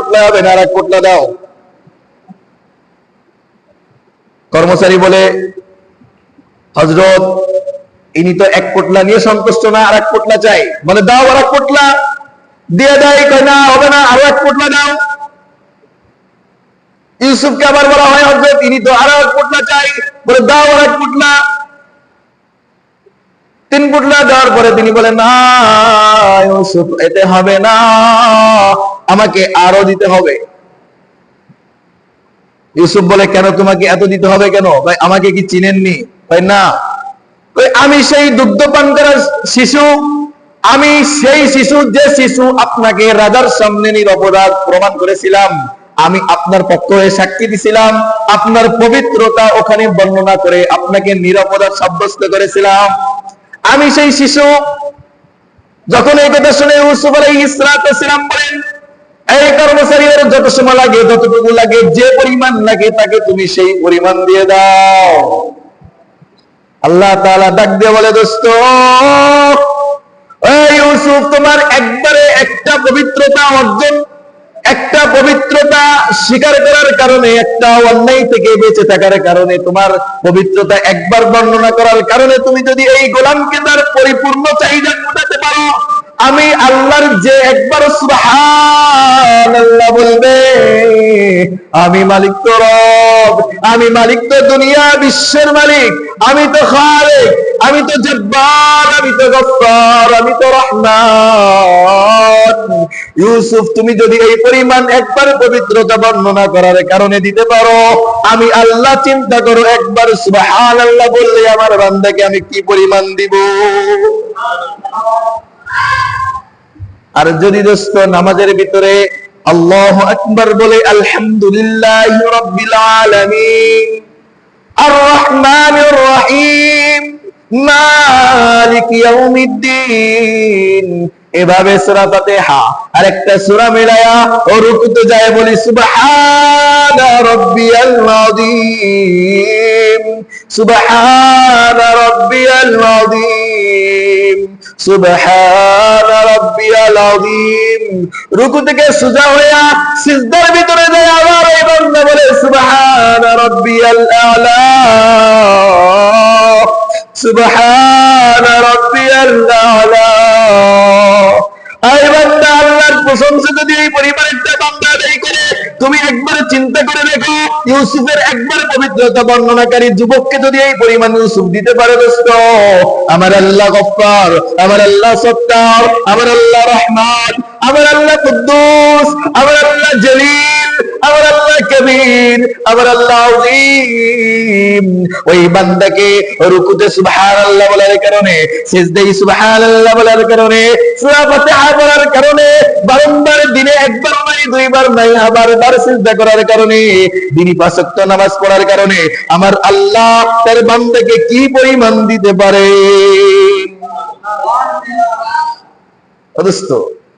পোটলা হবে না আর এক পোটলা দাও। কর্মচারী বলে হজরত ইনি তো এক পোটলা নিয়ে সন্তুষ্ট না আর এক পোটলা চাই। বলে, দাও আর এক পোটলা দিয়ে দেয় কয়, না, হবে না, আরও এক পোটলা দাও। ইউসুফকে আবার বলা হয় হজরত ইনি তো আরও এক পোটলা চাই। বলে, দাও আর এক পোটলা তিন পুটলা দেওয়ার পরে তিনি বলেন, না, ইউসুফ, এতে হবে না। আমাকে আরও দিতে হবে। ইউসুফ বলে, কেন তোমাকে এত দিতে হবে কেন? ভাই, আমাকে কি চিনেননি? ভাই, না। আমি সেই দুগ্ধ পান করা শিশু, আমি সেই শিশু, যে শিশু আপনাকে রাজার সামনে নিরপরাধ প্রমাণ করেছিলাম। আমি আপনার পক্ষ হয়ে সাক্ষী দিছিলাম। আপনার পবিত্রতা ওখানে বর্ণনা করে আপনাকে নিরপরাধ সাব্যস্ত করেছিলাম। আমি সেই শিশু, যখন এই কথা শুনে ইউসুফ সালাম বলেন এই কর্মচারী ওর যত সময় লাগে, যতটুকু লাগে, যে পরিমাণ লাগে তাকে তুমি সেই পরিমাণ দিয়ে দাও। আল্লাহ তাআলা ডাক দিয়ে বলে, দোস্ত ইউসুফ, তোমার একবারে একটা পবিত্রতা অর্জন, একটা পবিত্রতা স্বীকার করার কারণে, একটা অন্যায় থেকে বেঁচে থাকার কারণে, তোমার পবিত্রতা একবার বর্ণনা করার কারণে তুমি যদি এই গোলামকে তার পরিপূর্ণ চাহিদা মেটাতে পারো আমি আল্লাহর যে একবার সুবহানাল্লাহ বলবে, আমি মালিক তো রব, আমি মালিক তো দুনিয়া বিশ্বের মালিক, আমি তো খালেক, আমি তো জব্বার, আমি তো গফফার, আমি তো রহমান। ইউসুফ, তুমি যদি এই পরিমাণ একবার পবিত্রতা বর্ণনা করার কারণে দিতে পারো, আমি আল্লাহ চিন্তা করো একবার সুবহানাল্লাহ বললে আমার বান্দাকে আমি কি পরিমাণ দিব? আর যদি দোস্ত, নামাজের ভিতরে আল্লাহ আকবার বলে আলহামদুলিল্লাহ এভাবে সূরা ফাতিহা আর একটা সূরা মিলায়া ও রুকুতে যায় বলি, সুবহানা রাব্বিয়াল আযীম, সুবহানা রাব্বিয়াল আযীম। সুবহানা রাব্বিয়াল আযীম। রুকু থেকে সুজা হইয়া সিজদার ভিতরে যায় আবার এই বান্দা বলে, সুবহানা রাব্বিয়াল আ'লা। সুবহানা রাব্বিয়াল আ'লা। আই বান্দা, আল্লাহর প্রশংসা যদি এই করে তুমি একবার চিন্তা করে দেখো, ইউসুফের একবার পবিত্রতা বর্ণনাকারী যুবককে যদি এই পরিমাণ ইউসুফ দিতে পারে দোস্ত, আমার আল্লাহ গফফার, আমার আল্লাহ সত্তার, আমার আল্লাহ রহমান, আমার আল্লাহ কুদ্দুস, আমার আল্লাহ জলিল, আমার কবির। আমার আল্লাহ ওই বান্দাকে রুকুতে বলার কারণে বলার কারণে, সূরা ফাতিহা পড়ার কারণে দিনে একবার নাই দুইবার নাই আবার বার সিজদা করার কারণে দিনই নামাজ পড়ার কারণে আমার আল্লাহ তার বান্দাকে কি পরিমাণ দিতে পারে?